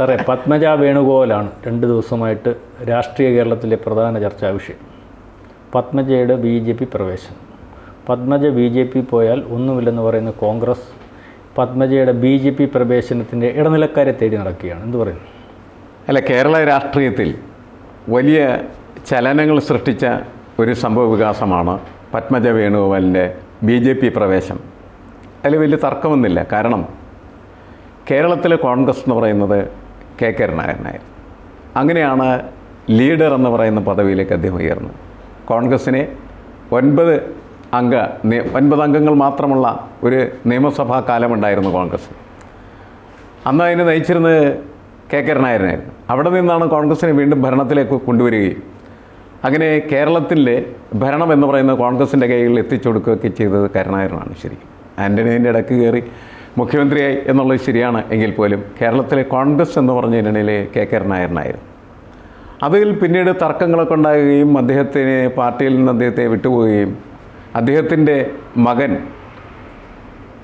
സാറേ പത്മജ വേണുഗോപാലാണ് രണ്ട് ദിവസമായിട്ട് രാഷ്ട്രീയ കേരളത്തിലെ പ്രധാന ചർച്ചാ വിഷയം. പത്മജയുടെ ബി ജെ പി പ്രവേശനം. പത്മജ ബി ജെ പി പോയാൽ ഒന്നുമില്ലെന്ന് പറയുന്ന കോൺഗ്രസ് പത്മജയുടെ ബി ജെ പി പ്രവേശനത്തിന്റെ ഇടനിലക്കാരെ തേടി നടക്കുകയാണ്. എന്ത് പറയുന്നു? അല്ല കേരള രാഷ്ട്രീയത്തിൽ വലിയ ചലനങ്ങൾ സൃഷ്ടിച്ച ഒരു സംഭവ വികാസമാണ് പത്മജ വേണുഗോപാലിന്റെ ബി ജെ പി പ്രവേശം അതിൽ വലിയ തർക്കമൊന്നുമില്ല. കാരണം കേരളത്തിലെ കോൺഗ്രസ് എന്ന് പറയുന്നത് കെ കരുണാകരനായിരുന്നു അങ്ങനെയാണ് ലീഡർ എന്ന് പറയുന്ന പദവിയിലേക്ക് അദ്ദേഹം ഉയർന്നത്. കോൺഗ്രസ്സിനെ ഒൻപത് അംഗ ഒൻപത് അംഗങ്ങൾ മാത്രമുള്ള ഒരു നിയമസഭാ കാലമുണ്ടായിരുന്നു കോൺഗ്രസ് അന്ന് അതിനെ നയിച്ചിരുന്നത് കെ കരുണാകരനായിരുന്നു അവിടെ നിന്നാണ് കോൺഗ്രസിനെ വീണ്ടും ഭരണത്തിലേക്ക് കൊണ്ടുവരികയും അങ്ങനെ കേരളത്തിലെ ഭരണം എന്ന് പറയുന്നത് കോൺഗ്രസിന്റെ കൈകളിൽ എത്തിച്ചു കൊടുക്കുകയൊക്കെ ചെയ്തത് കരുണാകരനാണ് ശരിക്കും. ആന്റണീന്റെ ഇടയ്ക്ക് കയറി മുഖ്യമന്ത്രിയായി എന്നുള്ളത് ശരിയാണ്. എങ്കിൽ പോലും കേരളത്തിലെ കോൺഗ്രസ് എന്ന് പറഞ്ഞ പറഞ്ഞതിനിടയിൽ കെ കെ നായരനായിരുന്നു. അതിൽ പിന്നീട് തർക്കങ്ങളൊക്കെ ഉണ്ടാകുകയും അദ്ദേഹത്തിന് പാർട്ടിയിൽ നിന്ന് അദ്ദേഹത്തെ വിട്ടുപോവുകയും അദ്ദേഹത്തിന്റെ മകൻ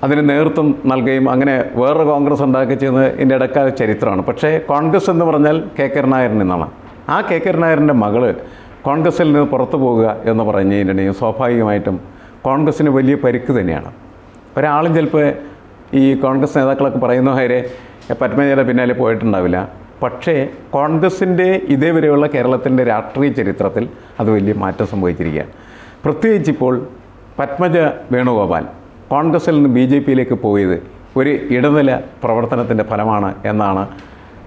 അതിന് നേതൃത്വം നൽകുകയും അങ്ങനെ വേറൊരു കോൺഗ്രസ് ഉണ്ടാക്കി ചെയ്യുന്നത് ഇതിന്റെ ഇടക്കാല ചരിത്രമാണ്. പക്ഷേ കോൺഗ്രസ് എന്ന് പറഞ്ഞാൽ കെ കെ നായരൻ എന്നാണ്. ആ കെ കെ നായരന്റെ മകൾ കോൺഗ്രസിൽ നിന്ന് പുറത്തു പോവുക എന്ന് പറഞ്ഞതിനിടയിൽ സ്വാഭാവികമായിട്ടും കോൺഗ്രസ്സിന് വലിയ പരിക്ക് തന്നെയാണ്. ഒരാളും ചിലപ്പോൾ ഈ കോൺഗ്രസ് നേതാക്കളൊക്കെ പറയുന്ന കാര്യം പത്മജയുടെ പിന്നാലെ പോയിട്ടുണ്ടാവില്ല. പക്ഷേ കോൺഗ്രസിന്റെ ഇതേവരെയുള്ള കേരളത്തിന്റെ രാഷ്ട്രീയ ചരിത്രത്തിൽ അത് വലിയ മാറ്റം സംഭവിച്ചിരിക്കുകയാണ്. പ്രത്യേകിച്ച് ഇപ്പോൾ പത്മജ വേണുഗോപാൽ കോൺഗ്രസിൽ നിന്ന് ബി ജെ പിയിലേക്ക് പോയത് ഒരു ഇടനില പ്രവർത്തനത്തിന്റെ ഫലമാണ് എന്നാണ്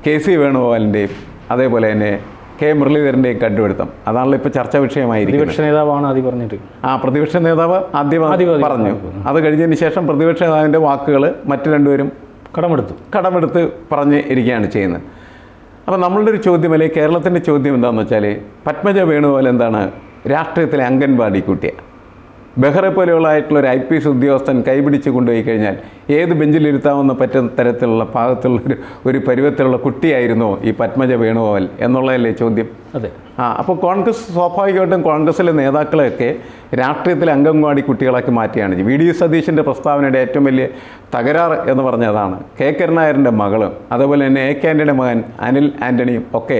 കെ സി വേണുഗോപാലിന്റെയും അതേപോലെ തന്നെ കെ മുരളീധരന്റെയും കണ്ടുപിടുത്തം. അതാണല്ലോ ഇപ്പോൾ ചർച്ചാ വിഷയമായിരിക്കുന്നത്. പ്രതിപക്ഷ നേതാവാണ് ആദ്യം പറഞ്ഞിട്ട്. ആ പ്രതിപക്ഷ നേതാവ് ആദ്യം പറഞ്ഞു. അത് കഴിഞ്ഞതിന് ശേഷം പ്രതിപക്ഷ നേതാവിന്റെ വാക്കുകൾ മറ്റു രണ്ടുപേരും കടമെടുത്തു. കടമെടുത്ത് പറഞ്ഞ് ഇരിക്കുകയാണ് ചെയ്യുന്നത്. അപ്പോൾ നമ്മളുടെ ഒരു ചോദ്യം അല്ലെങ്കിൽ കേരളത്തിന്റെ ചോദ്യം എന്താണെന്ന് വെച്ചാൽ പത്മജ വേണുപോലെ എന്താണ് രാഷ്ട്രീയത്തിലെ അംഗൻവാടി കുട്ടിയ? ബെഹ്റെ പോലെയുള്ള ആയിട്ടുള്ള ഒരു ഐ പി എസ് ഉദ്യോഗസ്ഥൻ കൈപിടിച്ച് കൊണ്ടുപോയി കഴിഞ്ഞാൽ ഏത് ബെഞ്ചിലിരുത്താവുന്ന പറ്റുന്ന തരത്തിലുള്ള പാകത്തിലുള്ള ഒരു ഒരു പരുവത്തിലുള്ള കുട്ടിയായിരുന്നോ ഈ പത്മജ വേണുഗോപാൽ എന്നുള്ളതല്ലേ ചോദ്യം? അതെ. ആ അപ്പോൾ കോൺഗ്രസ് സ്വാഭാവികമായിട്ടും കോൺഗ്രസിലെ നേതാക്കളെയൊക്കെ രാഷ്ട്രീയത്തിലെ അംഗൻവാടി കുട്ടികളാക്കി മാറ്റിയാണ്. വി ഡി സതീശിന്റെ പ്രസ്താവനയുടെ ഏറ്റവും വലിയ തകരാർ എന്ന് പറഞ്ഞതാണ്. കെ കരുണാകരന്റെ മകളും അതുപോലെ തന്നെ എ കെ ആന്റണിയുടെ മകൻ അനിൽ ആന്റണിയും ഒക്കെ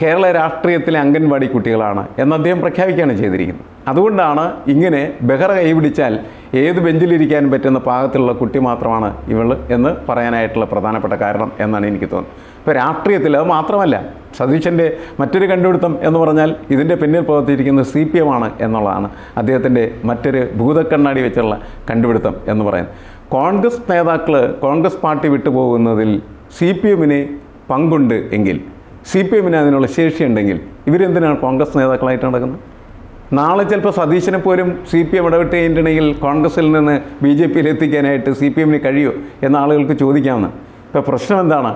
കേരള രാഷ്ട്രീയത്തിലെ അംഗൻവാടി കുട്ടികളാണ് എന്ന് അദ്ദേഹം പ്രഖ്യാപിക്കുകയാണ് ചെയ്തിരിക്കുന്നത്. അതുകൊണ്ടാണ് ഇങ്ങനെ ബഹറ കൈപിടിച്ചാൽ ഏത് ബെഞ്ചിലിരിക്കാൻ പറ്റുന്ന പാകത്തിലുള്ള കുട്ടി മാത്രമാണ് ഇവൾ എന്ന് പറയാനായിട്ടുള്ള പ്രധാനപ്പെട്ട കാരണം എന്നാണ് എനിക്ക് തോന്നുന്നത്. ഇപ്പോൾ രാഷ്ട്രീയത്തിൽ അത് മാത്രമല്ല സതീശന്റെ മറ്റൊരു കണ്ടുപിടുത്തം എന്ന് പറഞ്ഞാൽ ഇതിന്റെ പിന്നിൽ പ്രവർത്തിയിരിക്കുന്നത് സി പി എം ആണ് എന്നുള്ളതാണ് അദ്ദേഹത്തിന്റെ മറ്റൊരു ഭൂതക്കണ്ണാടി വെച്ചുള്ള കണ്ടുപിടുത്തം എന്ന് പറയുന്നത്. കോൺഗ്രസ് നേതാക്കൾ കോൺഗ്രസ് പാർട്ടി വിട്ടുപോകുന്നതിൽ സി പി എമ്മിന് പങ്കുണ്ട് എങ്കിൽ സി പി എമ്മിന് അതിനുള്ള ശേഷിയുണ്ടെങ്കിൽ ഇവരെന്തിനാണ് കോൺഗ്രസ് നേതാക്കളായിട്ട് നടക്കുന്നത്? നാളെ ചിലപ്പോൾ സതീശനെ പോലും സി പി എം ഇടപെട്ട് കഴിഞ്ഞിട്ടുണ്ടെങ്കിൽ കോൺഗ്രസിൽ നിന്ന് ബി ജെ പിയിൽ എത്തിക്കാനായിട്ട് സി പി എമ്മിന് കഴിയുമോ എന്ന ആളുകൾക്ക് ചോദിക്കാമെന്ന് ഇപ്പോൾ പ്രശ്നം എന്താണ്?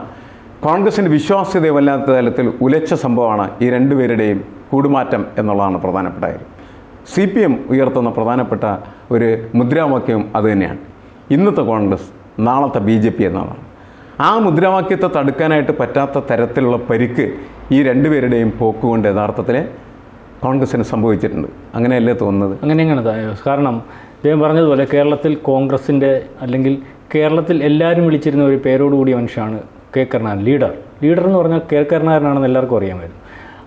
കോൺഗ്രസിന്റെ വിശ്വാസ്യത വല്ലാത്ത തലത്തിൽ ഉലച്ച സംഭവമാണ് ഈ രണ്ടുപേരുടെയും കൂടുമാറ്റം എന്നുള്ളതാണ് പ്രധാനപ്പെട്ട കാര്യം സി പി എം ഉയർത്തുന്ന പ്രധാനപ്പെട്ട ഒരു മുദ്രാവാക്യം അതുതന്നെയാണ് ഇന്നത്തെ കോൺഗ്രസ് നാളത്തെ ബി ജെ പി എന്നതാണ്. ആ മുദ്രാവാക്യത്തെ തടുക്കാനായിട്ട് പറ്റാത്ത തരത്തിലുള്ള പരിക്ക് ഈ രണ്ടുപേരുടെയും പോക്കുകൊണ്ട് യഥാർത്ഥത്തിൽ കോൺഗ്രസ്സിന് സംഭവിച്ചിട്ടുണ്ട്. അങ്ങനെയല്ലേ തോന്നുന്നത്? അങ്ങനെയാണ് കാരണം അദ്ദേഹം പറഞ്ഞതുപോലെ കേരളത്തിൽ കോൺഗ്രസിന്റെ അല്ലെങ്കിൽ കേരളത്തിൽ എല്ലാവരും വിളിച്ചിരുന്ന ഒരു പേരോടുകൂടിയ മനുഷ്യനാണ് കെ കരുണാകരൻ ലീഡർ. ലീഡർ എന്ന് പറഞ്ഞാൽ കെ കരുണാകരനാണെന്ന് എല്ലാവർക്കും അറിയാമായിരുന്നു.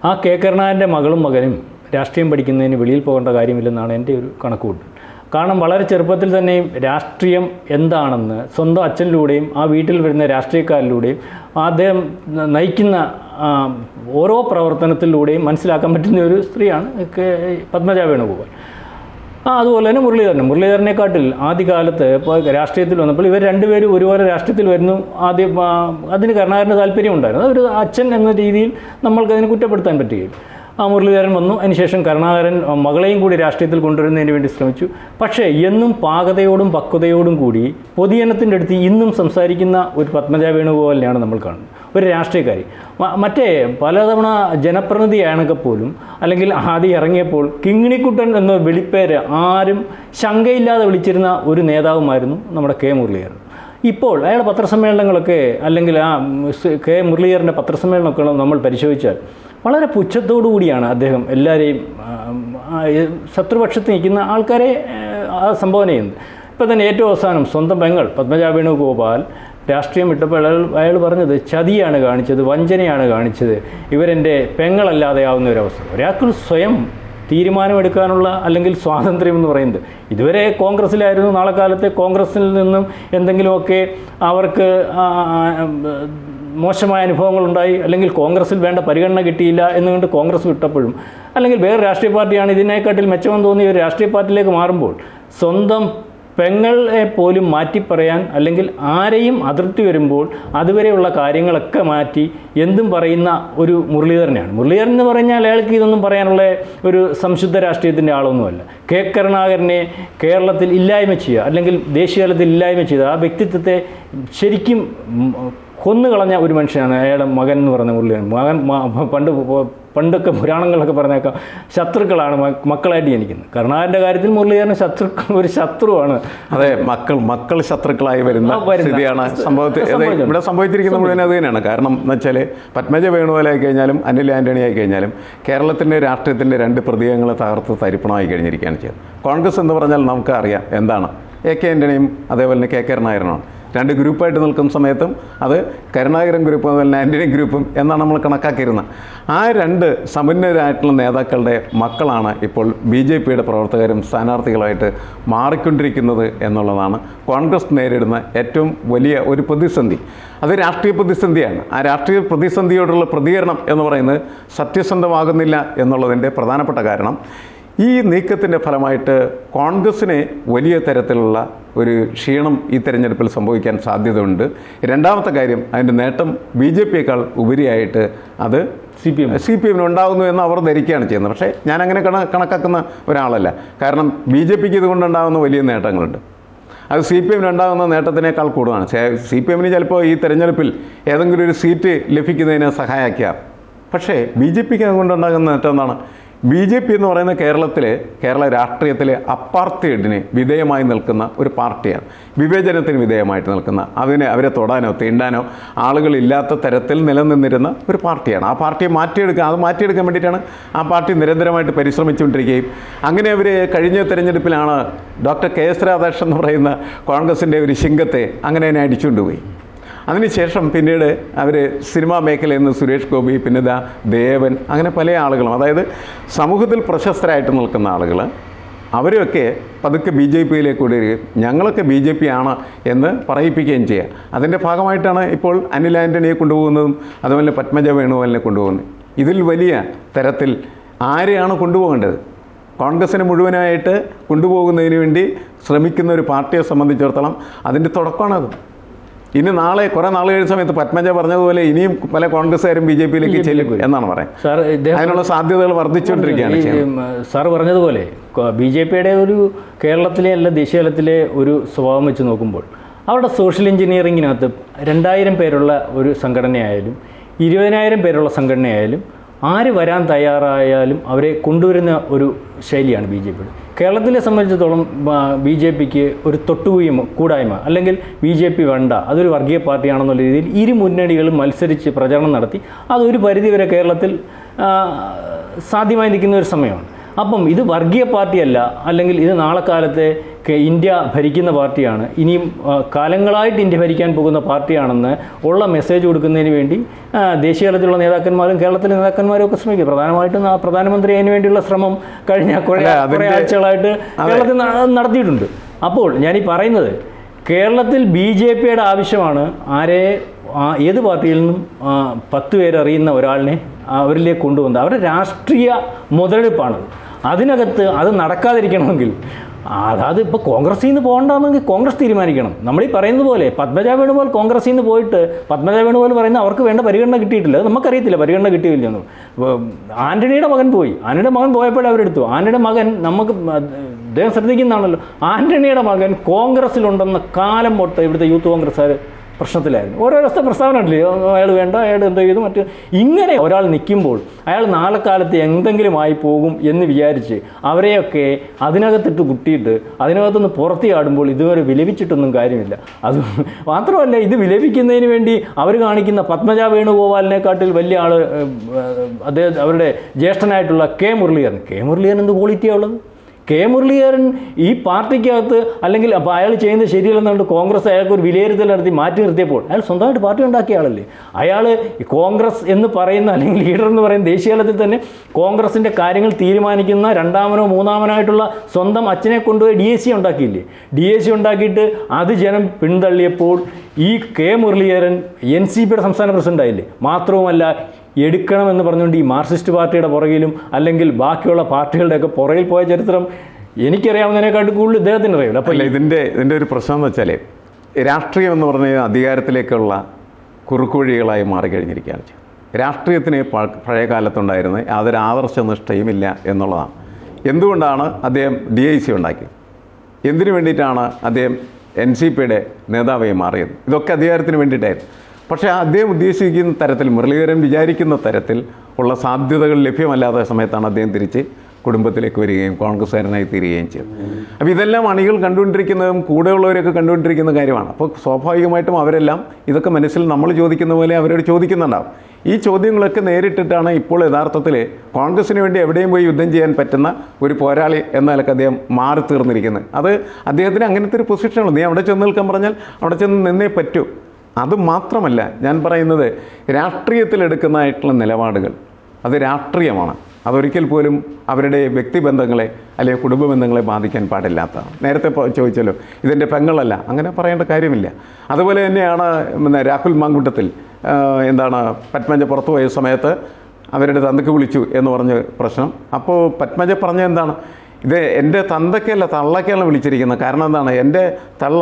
ആ കെ കരുണാകരന്റെ മകളും മകനും രാഷ്ട്രീയം പഠിക്കുന്നതിന് വെളിയിൽ പോകേണ്ട കാര്യമില്ലെന്നാണ് എന്റെ ഒരു കണക്കുകൂട്ടൽ കാരണം വളരെ ചെറുപ്പത്തിൽ തന്നെയും രാഷ്ട്രീയം എന്താണെന്ന് സ്വന്തം അച്ഛനിലൂടെയും ആ വീട്ടിൽ വരുന്ന രാഷ്ട്രീയക്കാരിലൂടെയും അദ്ദേഹം നയിക്കുന്ന ഓരോ പ്രവർത്തനത്തിലൂടെയും മനസ്സിലാക്കാൻ പറ്റുന്ന ഒരു സ്ത്രീയാണ് പത്മജ വേണുഗോപാൽ. ആ അതുപോലെ തന്നെ മുരളീധരൻ മുരളീധരനെക്കാട്ടിൽ ആദ്യകാലത്ത് ഇപ്പോൾ രാഷ്ട്രീയത്തിൽ വന്നപ്പോൾ ഇവർ രണ്ടുപേരും ഒരുപോലെ രാഷ്ട്രീയത്തിൽ വരുന്നു. ആദ്യം അതിന് കരുണാകരന് താല്പര്യം ഉണ്ടായിരുന്നു. അതൊരു അച്ഛൻ എന്ന രീതിയിൽ നമ്മൾക്ക് അതിനെ കുറ്റപ്പെടുത്താൻ പറ്റുകയില്ല ആ മുരളീധരൻ വന്നു. അതിനുശേഷം കരുണാകരൻ മകളെയും കൂടി രാഷ്ട്രീയത്തിൽ കൊണ്ടുവരുന്നതിന് വേണ്ടി ശ്രമിച്ചു. പക്ഷേ എന്നും പാകതയോടും പക്വതയോടും കൂടി പൊതുജനത്തിന്റെ അടുത്ത് ഇന്നും സംസാരിക്കുന്ന ഒരു പത്മജ വേണുഗോപാലിനെയാണ് നമ്മൾ കാണുന്നത്. ഒരു രാഷ്ട്രീയക്കാരി. മറ്റേ പലതവണ ജനപ്രതിനിധിയാണെങ്കിൽ പോലും അല്ലെങ്കിൽ ആദ്യം ഇറങ്ങിയപ്പോൾ കിങ്ങിണിക്കുട്ടൻ എന്ന വിളിപ്പേര് ആരും ശങ്കയില്ലാതെ വിളിച്ചിരുന്ന ഒരു നേതാവുമായിരുന്നു നമ്മുടെ കെ മുരളീധരൻ. ഇപ്പോൾ അയാളുടെ പത്രസമ്മേളനങ്ങളൊക്കെ അല്ലെങ്കിൽ ആ കെ മുരളീധരന്റെ പത്രസമ്മേളനമൊക്കെ നമ്മൾ പരിശോധിച്ചാൽ വളരെ പുച്ഛത്തോടുകൂടിയാണ് അദ്ദേഹം എല്ലാവരെയും ശത്രുപക്ഷത്ത് നിൽക്കുന്ന ആൾക്കാരെ സംബോധന ചെയ്യുന്നത്. ഇപ്പം തന്നെ ഏറ്റവും അവസാനം സ്വന്തം പെങ്ങൾ പത്മജ വേണുഗോപാൽ രാഷ്ട്രീയം വിട്ടപ്പോൾ അയാൾ അയാൾ പറഞ്ഞത് ചതിയാണ് കാണിച്ചത് വഞ്ചനയാണ് കാണിച്ചത് ഇവരെന്റെ പെങ്ങളല്ലാതെ ആവുന്ന ഒരവസ്ഥ ഒരാൾക്ക് സ്വയം തീരുമാനമെടുക്കാനുള്ള അല്ലെങ്കിൽ സ്വാതന്ത്ര്യം എന്ന് പറയുന്നത് ഇതുവരെ കോൺഗ്രസ്സിലായിരുന്നു നാളെ കാലത്തെ കോൺഗ്രസ്സിൽ നിന്നും എന്തെങ്കിലുമൊക്കെ അവർക്ക് മോശമായ അനുഭവങ്ങളുണ്ടായി അല്ലെങ്കിൽ കോൺഗ്രസിൽ വേണ്ട പരിഗണന കിട്ടിയില്ല എന്നുകൊണ്ട് കോൺഗ്രസ് വിട്ടപ്പോഴും അല്ലെങ്കിൽ വേറെ രാഷ്ട്രീയ പാർട്ടിയാണ് ഇതിനേക്കാട്ടിൽ മെച്ചമെന്ന് തോന്നിയ ഒരു രാഷ്ട്രീയ പാർട്ടിയിലേക്ക് മാറുമ്പോൾ സ്വന്തം പെങ്ങളെ പോലും മാറ്റി പറയാൻ അല്ലെങ്കിൽ ആരെയും അതിർത്തി വരുമ്പോൾ അതുവരെയുള്ള കാര്യങ്ങളൊക്കെ മാറ്റി എന്തും പറയുന്ന ഒരു മുരളീധരനാണ് മുരളീധരൻ എന്ന് പറഞ്ഞാൽ അയാൾക്ക് ഇതൊന്നും പറയാനുള്ള ഒരു സംശുദ്ധ രാഷ്ട്രീയത്തിന്റെ ആളൊന്നുമല്ല. കെ കരുണാകരനെ കേരളത്തിൽ ഇല്ലായ്മ ചെയ്യുക അല്ലെങ്കിൽ ദേശീയതലത്തിൽ ഇല്ലായ്മ ചെയ്ത ആ വ്യക്തിത്വത്തെ ശരിക്കും കൊന്നുകളഞ്ഞ ഒരു മനുഷ്യനാണ് അയാളുടെ മകൻ എന്ന് പറഞ്ഞ മുരളീധരൻ. മകൻ പണ്ട് പണ്ടൊക്കെ പുരാണങ്ങളൊക്കെ പറഞ്ഞേക്കാം ശത്രുക്കളാണ് മക്കളായിട്ട് ജനിക്കുന്നത്. കരുണാകരന്റെ കാര്യത്തിൽ മുരളീധരൻ ശത്രു ഒരു ശത്രുവാണ്. അതെ മക്കൾ മക്കൾ ശത്രുക്കളായി വരുന്ന സ്ഥിതിയാണ് സംഭവത്തിൽ ഇവിടെ സംഭവിച്ചിരിക്കുന്ന മുഴുവൻ അത് തന്നെയാണ് കാരണം എന്ന് വെച്ചാൽ പത്മജ വേണുപോലായി കഴിഞ്ഞാലും അനിൽ ആന്റണി ആയി കഴിഞ്ഞാലും കേരളത്തിന്റെ രാഷ്ട്രീയത്തിന്റെ രണ്ട് പ്രതീകങ്ങളെ തകർത്ത് തരിപ്പണമായി കഴിഞ്ഞിരിക്കുകയാണ് ചെയ്യുന്നത് കോൺഗ്രസ് എന്ന് പറഞ്ഞാൽ നമുക്കറിയാം എന്താണ്. എ കെ ആന്റണിയും അതേപോലെ തന്നെ കെ കരുണാകരനാണ് രണ്ട് ഗ്രൂപ്പായിട്ട് നിൽക്കുന്ന സമയത്തും അത് കരുണാകരൻ ഗ്രൂപ്പും അതുപോലെ ആന്റണി ഗ്രൂപ്പും എന്നാണ് നമ്മൾ കണക്കാക്കിയിരുന്നത്. ആ രണ്ട് സമുന്നതരായിട്ടുള്ള നേതാക്കളുടെ മക്കളാണ് ഇപ്പോൾ ബി ജെ പിയുടെ പ്രവർത്തകരും സ്ഥാനാർത്ഥികളായിട്ട് മാറിക്കൊണ്ടിരിക്കുന്നത് എന്നുള്ളതാണ് കോൺഗ്രസ് നേരിടുന്ന ഏറ്റവും വലിയ ഒരു പ്രതിസന്ധി. അത് രാഷ്ട്രീയ പ്രതിസന്ധിയാണ്. ആ രാഷ്ട്രീയ പ്രതിസന്ധിയോടുള്ള പ്രതികരണം എന്ന് പറയുന്നത് സത്യസന്ധമാകുന്നില്ല എന്നുള്ളതിന്റെ പ്രധാനപ്പെട്ട കാരണം ഈ നീക്കത്തിന്റെ ഫലമായിട്ട് കോൺഗ്രസ്സിന് വലിയ തരത്തിലുള്ള ഒരു ക്ഷീണം ഈ തെരഞ്ഞെടുപ്പിൽ സംഭവിക്കാൻ സാധ്യതയുണ്ട്. രണ്ടാമത്തെ കാര്യം അതിന്റെ നേട്ടം ബി ജെ പിയേക്കാൾ ഉപരിയായിട്ട് അത് C P M C P എമ്മിന് ഉണ്ടാകുന്നു എന്ന് അവർ ധരിക്കുകയാണ് ചെയ്യുന്നത്. പക്ഷേ ഞാൻ അങ്ങനെ കണ കണക്കാക്കുന്ന ഒരാളല്ല. കാരണം ബി ജെ പിക്ക് ഇതുകൊണ്ടുണ്ടാകുന്ന വലിയ നേട്ടങ്ങളുണ്ട്. അത് സി പി എമ്മിന് ഉണ്ടാകുന്ന നേട്ടത്തിനേക്കാൾ കൂടുതലാണ്. സി പി എമ്മിന് ചിലപ്പോൾ ഈ തെരഞ്ഞെടുപ്പിൽ ഏതെങ്കിലും ഒരു സീറ്റ് ലഭിക്കുന്നതിന് സഹായിക്കാം. പക്ഷേ ബി ജെ പിക്ക് അതുകൊണ്ടുണ്ടാകുന്ന നേട്ടം എന്താണ്? ബി ജെ പി എന്ന് പറയുന്ന കേരളത്തിലെ കേരള രാഷ്ട്രീയത്തിലെ അപ്പാർത്തേഡിന് വിധേയമായി നിൽക്കുന്ന ഒരു പാർട്ടിയാണ്. വിവേചനത്തിന് വിധേയമായിട്ട് നിൽക്കുന്ന അതിനെ അവരെ തൊടാനോ തീണ്ടാനോ ആളുകളില്ലാത്ത തരത്തിൽ നിലനിന്നിരുന്ന ഒരു പാർട്ടിയാണ്. ആ പാർട്ടിയെ മാറ്റിയെടുക്കുക അത് മാറ്റിയെടുക്കാൻ വേണ്ടിയിട്ടാണ് ആ പാർട്ടി നിരന്തരമായിട്ട് പരിശ്രമിച്ചുകൊണ്ടിരിക്കുകയും. അങ്ങനെ അവർ കഴിഞ്ഞ തിരഞ്ഞെടുപ്പിലാണ് ഡോക്ടർ കെ എസ് രാധാകൃഷ്ണൻ എന്ന് പറയുന്ന കോൺഗ്രസിന്റെ ഒരു ശിംഗത്തെ അങ്ങനെ തന്നെ അടിച്ചുകൊണ്ടുപോയി. അതിനുശേഷം പിന്നീട് അവർ സിനിമാ മേഖലയിൽ നിന്ന് സുരേഷ് ഗോപി പിന്നെ ദാ ദേവൻ അങ്ങനെ പല ആളുകളും അതായത് സമൂഹത്തിൽ പ്രശസ്തരായിട്ട് നിൽക്കുന്ന ആളുകൾ അവരെയൊക്കെ പതുക്കെ ബി ജെ പിയിലേക്ക് വരികയും ഞങ്ങളൊക്കെ ബി ജെ പി ആണ് എന്ന് പറയിപ്പിക്കുകയും ചെയ്യുക അതിന്റെ ഭാഗമായിട്ടാണ് ഇപ്പോൾ അനിൽ ആന്റണിയെ കൊണ്ടുപോകുന്നതും അതുപോലെ പത്മജ വേണുഗോപാലിനെ കൊണ്ടുപോകുന്നത്. ഇതിൽ വലിയ തരത്തിൽ ആരെയാണ് കൊണ്ടുപോകേണ്ടത്? കോൺഗ്രസ്സിന് മുഴുവനായിട്ട് കൊണ്ടുപോകുന്നതിന് വേണ്ടി ശ്രമിക്കുന്ന ഒരു പാർട്ടിയെ സംബന്ധിച്ചിടത്തോളം അതിന്റെ തുടക്കമാണത്. ഇനി നാളെ കുറെ നാൾ കഴിഞ്ഞ സമയത്ത് പത്മജ പറഞ്ഞതുപോലെ ഇനിയും പല കോൺഗ്രസ്സുകാരും ബി ജെ പിയിലേക്ക് ചെല്ലും എന്നാണ് പറയുന്നത്. അതിനുള്ള സാധ്യതകൾ വർദ്ധിച്ചുകൊണ്ടിരിക്കുകയാണ് സാർ പറഞ്ഞതുപോലെ ബി ജെ പിയുടെ ഒരു കേരളത്തിലെ അല്ല ദേശീയതലത്തിലെ ഒരു സ്വഭാവം വെച്ച് നോക്കുമ്പോൾ അവരുടെ സോഷ്യൽ എഞ്ചിനീയറിങ്ങിനകത്ത് രണ്ടായിരം പേരുള്ള ഒരു സംഘടനയായാലും ഇരുപതിനായിരം പേരുള്ള സംഘടനയായാലും ആര് വരാൻ തയ്യാറായാലും അവരെ കൊണ്ടുവരുന്ന ഒരു ശൈലിയാണ് ബി ജെ പിയുടെ. കേരളത്തിലെ സംബന്ധിച്ചിടത്തോളം ബി ജെ പിക്ക് ഒരു തൊട്ടുകൂയ്മ കൂടായ്മ അല്ലെങ്കിൽ ബി ജെ പി വേണ്ട അതൊരു വർഗീയ പാർട്ടിയാണെന്നുള്ള രീതിയിൽ ഇരു മുന്നണികളും മത്സരിച്ച് പ്രചരണം നടത്തി അതൊരു പരിധിവരെ കേരളത്തിൽ സാധ്യമായി നിൽക്കുന്ന ഒരു സമയമാണ്. അപ്പം ഇത് വർഗീയ പാർട്ടിയല്ല അല്ലെങ്കിൽ ഇത് നാളെ കാലത്തെ ഇന്ത്യ ഭരിക്കുന്ന പാർട്ടിയാണ്. ഇനിയും കാലങ്ങളായിട്ട് ഇന്ത്യ ഭരിക്കാൻ പോകുന്ന പാർട്ടിയാണെന്ന് ഉള്ള മെസ്സേജ് കൊടുക്കുന്നതിന് വേണ്ടി ദേശീയ തലത്തിലുള്ള നേതാക്കന്മാരും കേരളത്തിലെ നേതാക്കന്മാരും ഒക്കെ ശ്രമിക്കും. പ്രധാനമായിട്ടും പ്രധാനമന്ത്രി അതിന് വേണ്ടിയുള്ള ശ്രമം കഴിഞ്ഞ കുറേ ആഴ്ചകളായിട്ട് കേരളത്തിൽ നടത്തിയിട്ടുണ്ട്. അപ്പോൾ ഞാൻ ഈ പറയുന്നത് കേരളത്തിൽ ബി ജെ പിയുടെ ആവശ്യമാണ് ആരെ ഏത് പാർട്ടിയിൽ നിന്നും പത്ത് പേരറിയുന്ന ഒരാളിനെ അവരിലേക്ക് കൊണ്ടുവന്നത്. അവരുടെ രാഷ്ട്രീയ മുതലെടുപ്പാണത്. അതിനകത്ത് അത് നടക്കാതിരിക്കണമെങ്കിൽ അതായത് ഇപ്പോൾ കോൺഗ്രസിൽ നിന്ന് പോകണ്ടെന്നെങ്കിൽ കോൺഗ്രസ് തീരുമാനിക്കണം. നമ്മൾ ഈ പറയുന്നത് പോലെ പത്മജ വേണുപോൽ കോൺഗ്രസിൽ നിന്ന് പോയിട്ട് പത്മജ വേണുപോൽ പറയുന്ന അവർക്ക് വേണ്ട പരിഗണന കിട്ടിയിട്ടില്ല. നമുക്കറിയത്തില്ല പരിഗണന കിട്ടിയില്ലെന്ന്. ആന്റണിയുടെ മകൻ പോയി. ആന്റണിയുടെ മകൻ പോയപ്പോഴേ അവരെടുത്തു. ആന്റണിയുടെ മകൻ നമുക്ക് അദ്ദേഹം ശ്രദ്ധിക്കുന്നതാണല്ലോ. ആന്റണിയുടെ മകൻ കോൺഗ്രസ്സിലുണ്ടെന്ന കാലം തൊട്ട് ഇവിടുത്തെ യൂത്ത് കോൺഗ്രസ്സുകാർ പ്രശ്നത്തിലായിരുന്നു. ഓരോ ദിവസത്തെ പ്രസ്താവന ഉണ്ടല്ലേ. അയാൾ വേണ്ട അയാൾ എന്തോ ചെയ്തു മറ്റ് ഇങ്ങനെ ഒരാൾ നിൽക്കുമ്പോൾ അയാൾ നാളെ കാലത്ത് എന്തെങ്കിലും ആയി പോകും എന്ന് വിചാരിച്ച് അവരെയൊക്കെ അതിനകത്തിട്ട് കുട്ടിയിട്ട് അതിനകത്തുനിന്ന് പുറത്തു ചാടുമ്പോൾ ഇതുവരെ വിലപിച്ചിട്ടൊന്നും കാര്യമില്ല. അത് മാത്രമല്ല ഇത് വിലപിക്കുന്നതിന് വേണ്ടി അവർ കാണിക്കുന്ന പത്മജ വേണുഗോപാലിനെക്കാട്ടിൽ വലിയ ആൾ അദ്ദേഹം അവരുടെ ജ്യേഷ്ഠനായിട്ടുള്ള കെ മുരളീധരൻ. കെ മുരളീധരൻ എന്ത് ക്വാളിറ്റിയാണ് ഉള്ളത് കെ മുരളീധരൻ ഈ പാർട്ടിക്കകത്ത് അല്ലെങ്കിൽ അപ്പോൾ അയാൾ ചെയ്യുന്നത് ശരിയല്ലെന്നുകൊണ്ട് കോൺഗ്രസ് അയാൾക്ക് ഒരു വിലയിരുത്തൽ നടത്തി മാറ്റി നിർത്തിയപ്പോൾ അയാൾ സ്വന്തമായിട്ട് പാർട്ടി ഉണ്ടാക്കിയ ആളല്ലേ? അയാൾ കോൺഗ്രസ് എന്ന് പറയുന്ന അല്ലെങ്കിൽ ലീഡർ എന്ന് പറയുന്ന ദേശീയതലത്തിൽ തന്നെ കോൺഗ്രസിന്റെ കാര്യങ്ങൾ തീരുമാനിക്കുന്ന രണ്ടാമനോ മൂന്നാമനായിട്ടുള്ള സ്വന്തം അച്ഛനെ കൊണ്ടുപോയി ഡി എസ് സി ഉണ്ടാക്കിയില്ലേ? ഡി എസ് സി ഉണ്ടാക്കിയിട്ട് അത് ജനം പിന്തള്ളിയപ്പോൾ ഈ കെ മുരളീധരൻ എൻ സി പിയുടെ സംസ്ഥാന പ്രസിഡന്റ് ആയില്ലേ മാത്രവുമല്ല എടുക്കണമെന്ന് പറഞ്ഞുകൊണ്ട് ഈ മാർക്സിസ്റ്റ് പാർട്ടിയുടെ പുറകിലും അല്ലെങ്കിൽ ബാക്കിയുള്ള പാർട്ടികളുടെയൊക്കെ പുറകിൽ പോയ ചരിത്രം എനിക്കറിയാവുന്നതിനെക്കാട്ടും കൂടുതൽ ഇദ്ദേഹത്തിന് അറിയില്ല അപ്പോൾ ഇതിന്റെ ഇതിന്റെ ഒരു പ്രശ്നം എന്ന് വെച്ചാൽ രാഷ്ട്രീയം എന്ന് പറഞ്ഞാൽ അധികാരത്തിലേക്കുള്ള കുറുക്കുവഴികളായി മാറിക്കഴിഞ്ഞിരിക്കുകയാണ് രാഷ്ട്രീയത്തിന് പഴയ കാലത്തുണ്ടായിരുന്ന യാതൊരു ആദർശനിഷ്ഠയും ഇല്ല എന്നുള്ളതാണ്. എന്തുകൊണ്ടാണ് അദ്ദേഹം ഡി ഐ സി ഉണ്ടാക്കിയത്? എന്തിനു വേണ്ടിയിട്ടാണ് അദ്ദേഹം എൻ സി പിയുടെ നേതാവായി മാറിയത്? ഇതൊക്കെ അധികാരത്തിന് വേണ്ടിയിട്ടായിരുന്നു. പക്ഷേ അദ്ദേഹം ഉദ്ദേശിക്കുന്ന തരത്തിൽ മുരളീധരൻ വിചാരിക്കുന്ന തരത്തിൽ ഉള്ള സാധ്യതകൾ ലഭ്യമല്ലാത്ത സമയത്താണ് അദ്ദേഹം തിരിച്ച് കുടുംബത്തിലേക്ക് വരികയും കോൺഗ്രസ്സുകാരനായി തീരുകയും ചെയ്തു അപ്പോൾ ഇതെല്ലാം അണികൾ കണ്ടുകൊണ്ടിരിക്കുന്നതും കൂടെയുള്ളവരൊക്കെ കണ്ടുകൊണ്ടിരിക്കുന്ന കാര്യമാണ്. അപ്പോൾ സ്വാഭാവികമായിട്ടും അവരെല്ലാം ഇതൊക്കെ മനസ്സിൽ നമ്മൾ ചോദിക്കുന്ന പോലെ അവരോട് ചോദിക്കുന്നുണ്ടാവും. ഈ ചോദ്യങ്ങളൊക്കെ നേരിട്ടിട്ടാണ് ഇപ്പോൾ യഥാർത്ഥത്തിൽ കോൺഗ്രസിന് വേണ്ടി എവിടെയും പോയി യുദ്ധം ചെയ്യാൻ പറ്റുന്ന ഒരു പോരാളി എന്ന നിലയ്ക്ക് അദ്ദേഹം മാറി തീർന്നിരിക്കുന്നത്. അത് അദ്ദേഹത്തിന് അങ്ങനത്തെ ഒരു പൊസിഷനാണ് നീ അവിടെ ചെന്ന് നിൽക്കാൻ പറഞ്ഞാൽ അവിടെ ചെന്ന് നിന്നേ പറ്റൂ. അത് മാത്രമല്ല ഞാൻ പറയുന്നത് രാഷ്ട്രീയത്തിലെടുക്കുന്നതായിട്ടുള്ള നിലപാടുകൾ. അത് രാഷ്ട്രീയമാണ്. അതൊരിക്കൽ പോലും അവരുടെ വ്യക്തിബന്ധങ്ങളെ അല്ലെങ്കിൽ കുടുംബ ബന്ധങ്ങളെ ബാധിക്കാൻ പാടില്ലാത്ത നേരത്തെ ചോദിച്ചാലോ ചോദിച്ചല്ലോ ഇതെന്റെ പെങ്ങളല്ല. അങ്ങനെ പറയേണ്ട കാര്യമില്ല. അതുപോലെ തന്നെയാണ് പിന്നെ രാഹുൽ മാങ്കുട്ടത്തിൽ എന്താണ് പത്മജ പുറത്തു പോയ സമയത്ത് അവരുടെ തന്തക്ക് വിളിച്ചു എന്ന് പറഞ്ഞ പ്രശ്നം. അപ്പോൾ പത്മജ പറഞ്ഞ എന്താണ് ഇത് എന്റെ തന്തയ്ക്കല്ല തള്ളയ്ക്കല്ല വിളിച്ചിരിക്കുന്നത്. കാരണം എന്താണ്? എന്റെ തള്ള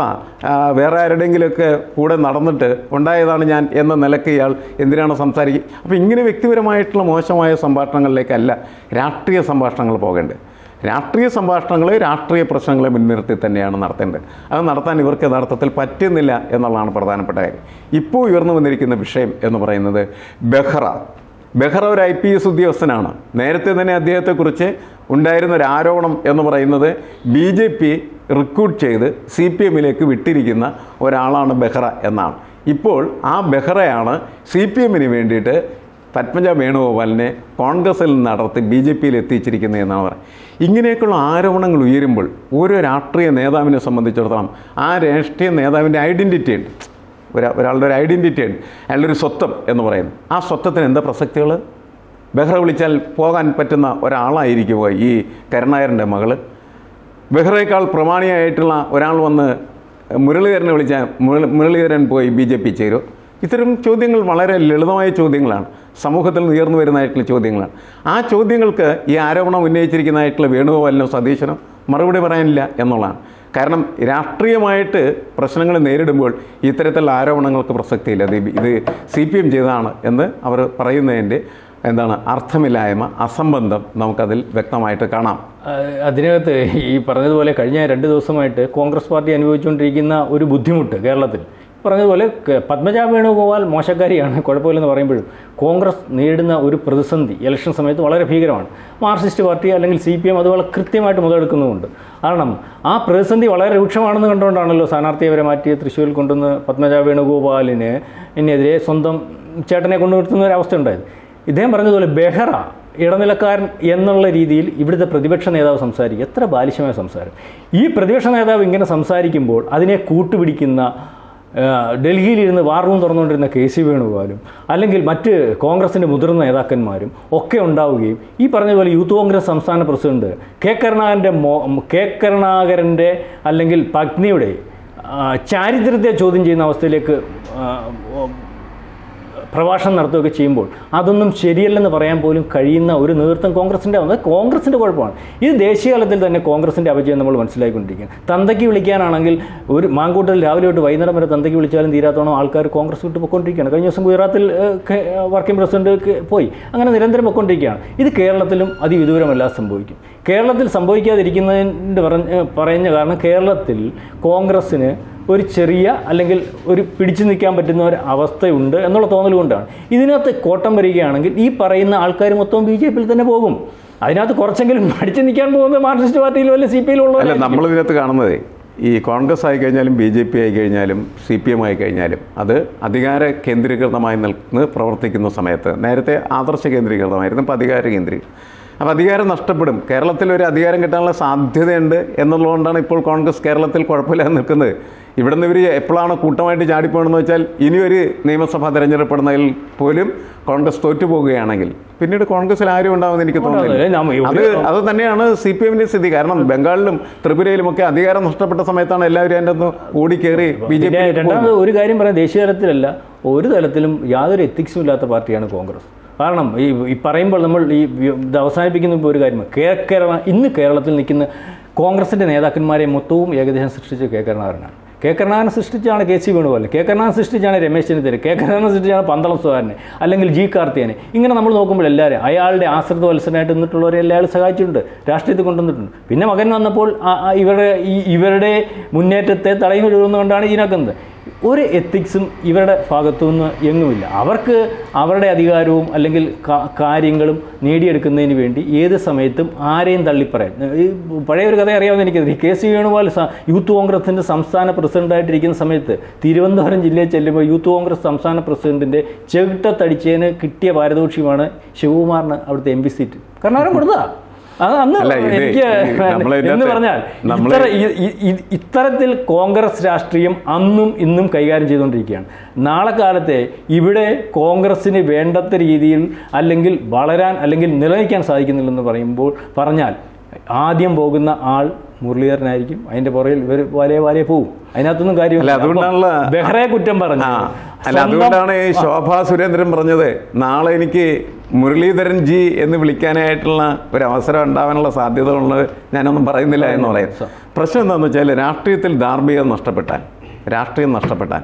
വേറെ ആരുടെയെങ്കിലുമൊക്കെ കൂടെ നടന്നിട്ട് ഉണ്ടായതാണ് ഞാൻ എന്ന നിലയ്ക്ക് ഇയാൾ എന്തിനാണ് സംസാരിക്കുക അപ്പോൾ ഇങ്ങനെ വ്യക്തിപരമായിട്ടുള്ള മോശമായ സംഭാഷണങ്ങളിലേക്കല്ല രാഷ്ട്രീയ സംഭാഷണങ്ങൾ പോകേണ്ടത്. രാഷ്ട്രീയ സംഭാഷണങ്ങൾ രാഷ്ട്രീയ പ്രശ്നങ്ങളെ മുൻനിർത്തി തന്നെയാണ് നടത്തേണ്ടത്. അത് നടത്താൻ ഇവർക്ക് യഥാർത്ഥത്തിൽ പറ്റുന്നില്ല എന്നുള്ളതാണ് പ്രധാനപ്പെട്ട കാര്യം. ഇപ്പോൾ ഉയർന്നു വന്നിരിക്കുന്ന വിഷയം എന്ന് പറയുന്നത് ബെഹ്റ. ബെഹ്റ ഒരു ഐ പി എസ് ഉദ്യോഗസ്ഥനാണ്. നേരത്തെ തന്നെ അദ്ദേഹത്തെക്കുറിച്ച് ഉണ്ടായിരുന്ന ഒരു ആരോപണം എന്ന് പറയുന്നത് ബി ജെ പി റിക്രൂട്ട് ചെയ്ത് സി പി എമ്മിലേക്ക് വിട്ടിരിക്കുന്ന ഒരാളാണ് ബെഹ്റ എന്നാണ്. ഇപ്പോൾ ആ ബെഹ്റയാണ് സി പി എമ്മിന് വേണ്ടിയിട്ട് പത്മജ വേണുഗോപാലിനെ കോൺഗ്രസിൽ നിന്ന് നടത്തി ബി ജെ പിയിൽ എത്തിച്ചിരിക്കുന്നത് എന്നാണ് പറയുന്നത്. ഇങ്ങനെയൊക്കെയുള്ള ആരോപണങ്ങൾ ഉയരുമ്പോൾ ഓരോ രാഷ്ട്രീയ നേതാവിനെ സംബന്ധിച്ചിടത്തോളം ആ രാഷ്ട്രീയ നേതാവിന്റെ ഐഡന്റിറ്റി ഉണ്ട്. ഒരാളുടെ ഒരു ഐഡന്റിറ്റി ഉണ്ട് അയാളുടെ ഒരു സ്വത്വം എന്ന് പറയുന്നത്. ആ സ്വത്വത്തിന് എന്താ പ്രസക്തികൾ ബെഹ്റ വിളിച്ചാൽ പോകാൻ പറ്റുന്ന ഒരാളായിരിക്കുമോ ഈ കരുണാകരന്റെ മകൾ ബെഹ്റയേക്കാൾ പ്രമാണിയായിട്ടുള്ള ഒരാൾ വന്ന് മുരളീധരനെ വിളിച്ചാൽ മുരളി- മുരളീധരൻ പോയി ബി ജെ പി ചേരും. ഇത്തരം ചോദ്യങ്ങൾ വളരെ ലളിതമായ ചോദ്യങ്ങളാണ്. സമൂഹത്തിൽ ഉയർന്നു വരുന്നതായിട്ടുള്ള ചോദ്യങ്ങളാണ്. ആ ചോദ്യങ്ങൾക്ക് ഈ ആരോപണം ഉന്നയിച്ചിരിക്കുന്നതായിട്ടുള്ള വേണുഗോപാലിനോ സതീശനോ മറുപടി പറയാനില്ല എന്നുള്ളതാണ്. കാരണം രാഷ്ട്രീയമായിട്ട് പ്രശ്നങ്ങൾ നേരിടുമ്പോൾ ഇത്തരത്തിലുള്ള ആരോപണങ്ങൾക്ക് പ്രസക്തിയില്ല. ഇത് സി പി എം ചെയ്തതാണ് എന്ന് അവർ പറയുന്നതിന്റെ എന്താണ് അർത്ഥമില്ലായ്മ അസംബന്ധം നമുക്കതിൽ വ്യക്തമായിട്ട് കാണാം. അതിനകത്ത് ഈ പറഞ്ഞതുപോലെ കഴിഞ്ഞ രണ്ട് ദിവസമായിട്ട് കോൺഗ്രസ് പാർട്ടി അനുഭവിച്ചുകൊണ്ടിരിക്കുന്ന ഒരു ബുദ്ധിമുട്ട് കേരളത്തിൽ. പറഞ്ഞതുപോലെ പത്മജ വേണുഗോപാൽ മോശക്കാരിയാണ്. കുഴപ്പമില്ലെന്ന് പറയുമ്പോഴും കോൺഗ്രസ് നേരിടുന്ന ഒരു പ്രതിസന്ധി ഇലക്ഷൻ സമയത്ത് വളരെ ഭീകരമാണ്. മാർക്സിസ്റ്റ് പാർട്ടി അല്ലെങ്കിൽ സി പി എം അത് വളരെ കൃത്യമായിട്ട് മുതലെടുക്കുന്നുമുണ്ട്. കാരണം ആ പ്രതിസന്ധി വളരെ രൂക്ഷമാണെന്ന് കണ്ടുകൊണ്ടാണല്ലോ സ്ഥാനാർത്ഥിയെ അവരെ മാറ്റി തൃശ്ശൂരിൽ കൊണ്ടുവന്ന് പത്മജ വേണുഗോപാലിന് എന്നെതിരെ സ്വന്തം ചേട്ടനെ കൊണ്ടുവരുത്തുന്ന ഒരു അവസ്ഥ ഉണ്ടായത് ഇദ്ദേഹം പറഞ്ഞതുപോലെ ബെഹ്റ ഇടനിലക്കാരൻ എന്നുള്ള രീതിയിൽ ഇവിടുത്തെ പ്രതിപക്ഷ നേതാവ് സംസാരിക്കുക എത്ര ബാലിശമായ സംസാരം. ഈ പ്രതിപക്ഷ നേതാവ് ഇങ്ങനെ സംസാരിക്കുമ്പോൾ അതിനെ കൂട്ടുപിടിക്കുന്ന ഡൽഹിയിലിരുന്ന് വാർ റൂം തുറന്നുകൊണ്ടിരുന്ന കെ സി വേണുഗോപാലും അല്ലെങ്കിൽ മറ്റ് കോൺഗ്രസിന്റെ മുതിർന്ന നേതാക്കന്മാരും ഒക്കെ ഉണ്ടാവുകയും ഈ പറഞ്ഞതുപോലെ യൂത്ത് കോൺഗ്രസ് സംസ്ഥാന പ്രസിഡന്റ് കെ കരുണാകരന്റെ മോ കെ കരുണാകരന്റെ അല്ലെങ്കിൽ പത്നിയുടെ ചാരിത്രത്തെ ചോദ്യം ചെയ്യുന്ന അവസ്ഥയിലേക്ക് പ്രഭാഷണം നടത്തുകയൊക്കെ ചെയ്യുമ്പോൾ അതൊന്നും ശരിയല്ലെന്ന് പറയാൻ പോലും കഴിയുന്ന ഒരു നേതൃത്വം കോൺഗ്രസിന്റെ വന്നത് കോൺഗ്രസിന്റെ കുഴപ്പമാണ്. ഇത് ദേശീയ തലത്തിൽ തന്നെ കോൺഗ്രസിന്റെ അപജയം നമ്മൾ മനസ്സിലാക്കിക്കൊണ്ടിരിക്കുകയാണ് തന്തയ്ക്ക് വിളിക്കാനാണെങ്കിൽ ഒരു മാങ്കൂട്ടൽ രാവിലെ തൊട്ട് വൈകുന്നേരം വരെ തന്തയ്ക്ക് വിളിച്ചാലും തീരാത്തോണം ആൾക്കാർ കോൺഗ്രസ് വിട്ട് പൊയ്ക്കൊണ്ടിരിക്കുകയാണ്. കഴിഞ്ഞ ദിവസം ഗുജറാത്തിൽ വർക്കിംഗ് പ്രസിഡന്റ് പോയി. അങ്ങനെ നിരന്തരം പൊയ്ക്കൊണ്ടിരിക്കുകയാണ്. ഇത് കേരളത്തിലും അതിവിദൂരമല്ലാതെ സംഭവിക്കും. കേരളത്തിൽ സംഭവിക്കാതിരിക്കുന്നതിന്റെ പറഞ്ഞ പറയുന്ന കാരണം കേരളത്തിൽ കോൺഗ്രസ്സിന് ഒരു ചെറിയ അല്ലെങ്കിൽ ഒരു പിടിച്ചു നിൽക്കാൻ പറ്റുന്ന ഒരു അവസ്ഥയുണ്ട് എന്നുള്ള തോന്നൽ കൊണ്ടാണ്. ഇതിനകത്ത് കോട്ടം വരികയാണെങ്കിൽ ഈ പറയുന്ന ആൾക്കാർ മൊത്തം ബി ജെ പിയിൽ തന്നെ പോകും. അതിനകത്ത് കുറച്ചെങ്കിലും പഠിച്ചു നിൽക്കാൻ പോകുന്നത് മാർക്സിസ്റ്റ് പാർട്ടിയിലോ അല്ലെങ്കിൽ സി പി അല്ല നമ്മൾ നമ്മളിതിനകത്ത് കാണുന്നത് ഈ കോൺഗ്രസ് ആയി കഴിഞ്ഞാലും ബി ജെ പി ആയി കഴിഞ്ഞാലും സി പി എം ആയി കഴിഞ്ഞാലും അത് അധികാര കേന്ദ്രീകൃതമായി നിൽക്കുന്ന പ്രവർത്തിക്കുന്ന സമയത്ത് നേരത്തെ ആദർശ കേന്ദ്രീകൃതമായിരുന്നു ഇപ്പോൾ അധികാര കേന്ദ്രീ അപ്പോൾ അധികാരം നഷ്ടപ്പെടും. കേരളത്തിൽ ഒരു അധികാരം കിട്ടാനുള്ള സാധ്യതയുണ്ട് എന്നുള്ളതുകൊണ്ടാണ് ഇപ്പോൾ കോൺഗ്രസ് കേരളത്തിൽ കുഴപ്പമില്ലാതെ നിൽക്കുന്നത്. ഇവിടെ നിന്ന് ഇവർ എപ്പോഴാണ് കൂട്ടമായിട്ട് ചാടിപ്പോകണമെന്ന് വെച്ചാൽ ഇനിയൊരു നിയമസഭാ തെരഞ്ഞെടുപ്പെടുന്നതിൽ പോലും കോൺഗ്രസ് തോറ്റു തോറ്റുപോകുകയാണെങ്കിൽ. പിന്നീട് കോൺഗ്രസിൽ ആരും ഉണ്ടാവുമെന്ന് എനിക്ക്. തോന്നുന്നില്ല. അത് അത് തന്നെയാണ് സി പി എമ്മിന്റെ സ്ഥിതി. കാരണം ബംഗാളിലും ത്രിപുരയിലും ഒക്കെ അധികാരം നഷ്ടപ്പെട്ട സമയത്താണ് എല്ലാവരും അതിന്റെ ഒന്ന് ഓടിക്കേറി ബി ജെ പി രണ്ടാമത് ഒരു കാര്യം പറയാം. ദേശീയ തലത്തിലല്ല ഒരു തലത്തിലും യാതൊരു എത്തിക്സും ഇല്ലാത്ത പാർട്ടിയാണ് കോൺഗ്രസ്. കാരണം ഈ ഈ പറയുമ്പോൾ നമ്മൾ ഈ ഇത് അവസാനിപ്പിക്കുന്ന ഒരു കാര്യം. കേരള ഇന്ന് കേരളത്തിൽ നിൽക്കുന്ന കോൺഗ്രസിന്റെ നേതാക്കന്മാരെ മൊത്തവും ഏകദേശം സൃഷ്ടിച്ച കെ കരുണാകരനാണ്. കെ കരുണാകരൻ സൃഷ്ടിച്ചാണ് കെ സി വേണുപോലെ കെ കരുണാകരൻ സൃഷ്ടിച്ചാണ് രമേശ് ചെന്നിത്തല. കെ കരുണാകരൻ സൃഷ്ടിച്ചാണ് പന്തളം സുധാരനെ അല്ലെങ്കിൽ ജി കാർത്തിയനെ ഇങ്ങനെ നമ്മൾ നോക്കുമ്പോൾ എല്ലാവരും അയാളുടെ ആശ്രിത വത്സരനായിട്ട് നിന്നിട്ടുള്ളവരെ എല്ലാവരും സഹായിച്ചിട്ടുണ്ട്. രാഷ്ട്രീയത്തിൽ കൊണ്ടുവന്നിട്ടുണ്ട് പിന്നെ മകൻ വന്നപ്പോൾ ഇവരുടെ ഈ ഇവരുടെ മുന്നേറ്റത്തെ തടയുന്നതുകൊണ്ടാണ് ഇതിനകത്ത് ഒരു എത്തിക്സും ഇവരുടെ ഭാഗത്തു നിന്ന് എങ്ങുമില്ല. അവർക്ക് അവരുടെ അധികാരവും അല്ലെങ്കിൽ കാര്യങ്ങളും നേടിയെടുക്കുന്നതിന് വേണ്ടി ഏത് സമയത്തും ആരെയും തള്ളിപ്പറയാം ഈ പഴയ ഒരു കഥ അറിയാവുന്ന എനിക്കത് കെ സി വേണുഗോപാൽ യൂത്ത് കോൺഗ്രസിന്റെ സംസ്ഥാന പ്രസിഡന്റായിട്ടിരിക്കുന്ന സമയത്ത് തിരുവനന്തപുരം ജില്ലയിൽ ചെല്ലുമ്പോൾ യൂത്ത് കോൺഗ്രസ് സംസ്ഥാന പ്രസിഡന്റിന്റെ ചെവിട്ടത്തടിച്ചതിന് കിട്ടിയ പാരിതോഷികമാണ് ശിവകുമാറിന് അവിടുത്തെ എം പി സീറ്റ്. കാരണം അവരും കൊടുത്തതാ അത് അന്ന് അല്ല, ഇത് എനിക്ക് ഈ എന്ന് പറഞ്ഞാൽ ഇത്തരത്തിൽ കോൺഗ്രസ് രാഷ്ട്രീയം അന്നും ഇന്നും കൈകാര്യം ചെയ്തുകൊണ്ടിരിക്കുകയാണ്. നാളെ കാലത്തെ ഇവിടെ കോൺഗ്രസ്സിന് വേണ്ടത്ത രീതിയിൽ അല്ലെങ്കിൽ വളരാൻ അല്ലെങ്കിൽ നിലനിൽക്കാൻ സാധിക്കുന്നില്ലെന്ന് പറയുമ്പോൾ പറഞ്ഞാൽ ആദ്യം പോകുന്ന ആൾ മുരളീധരനായിരിക്കും. അതിന്റെ പുറകിൽ ഇവർ വലിയ വലിയ പോവും. അതിനകത്തൊന്നും കാര്യമില്ല. അതുകൊണ്ടാണല്ലോ- ബെഹ്റയെ കുറ്റം പറഞ്ഞു അല്ല അതുകൊണ്ടാണ് ഈ ശോഭാ സുരേന്ദ്രൻ പറഞ്ഞത് നാളെ എനിക്ക് മുരളീധരൻ ജി എന്ന് വിളിക്കാനായിട്ടുള്ള ഒരു അവസരം ഉണ്ടാവാനുള്ള സാധ്യത ഉള്ളത് ഞാനൊന്നും പറയുന്നില്ല എന്ന് പറയും. പ്രശ്നം എന്താണെന്ന് വെച്ചാൽ രാഷ്ട്രീയത്തിൽ ധാർമ്മികത നഷ്ടപ്പെട്ടാൽ രാഷ്ട്രീയം നഷ്ടപ്പെട്ടാൽ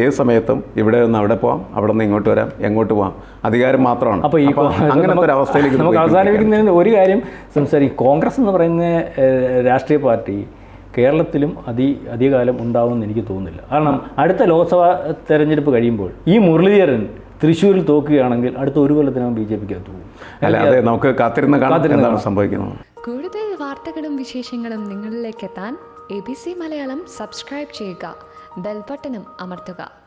ഏത് സമയത്തും ഇവിടെ നിന്ന് അവിടെ പോവാം അവിടെ നിന്ന് ഇങ്ങോട്ട് വരാം എങ്ങോട്ട് പോവാം. അധികാരം മാത്രമാണ്. അപ്പോൾ ഈ അങ്ങനത്തെ ഒരു അവസ്ഥയിലേക്ക് നമുക്ക്. അവസാനിപ്പിക്കുന്നതിന് ഒരു കാര്യം സംസാരിക്കും. കോൺഗ്രസ് എന്ന് പറയുന്ന രാഷ്ട്രീയ പാർട്ടി കേരളത്തിലും അതി അധികകാലം ഉണ്ടാവുമെന്ന് എനിക്ക് തോന്നുന്നില്ല. കാരണം അടുത്ത ലോക്സഭാ തെരഞ്ഞെടുപ്പ് കഴിയുമ്പോൾ ഈ മുരളീധരൻ തൃശ്ശൂരിൽ തോക്കുകയാണെങ്കിൽ അടുത്ത ഒരു കൊല്ലത്തിനകം ബി ജെ പിക്ക് അകത്ത് പോകും. അല്ല അതെ നമുക്ക് കാത്തിരുന്ന് എന്താണ് സംഭവിക്കുന്നത്. കൂടുതൽ വാർത്തകളും വിശേഷങ്ങളും നിങ്ങളിലേക്ക് എത്താൻ A B C Malayalam subscribe ചെയ്യുക. ബെൽബട്ടനും അമർത്തുക.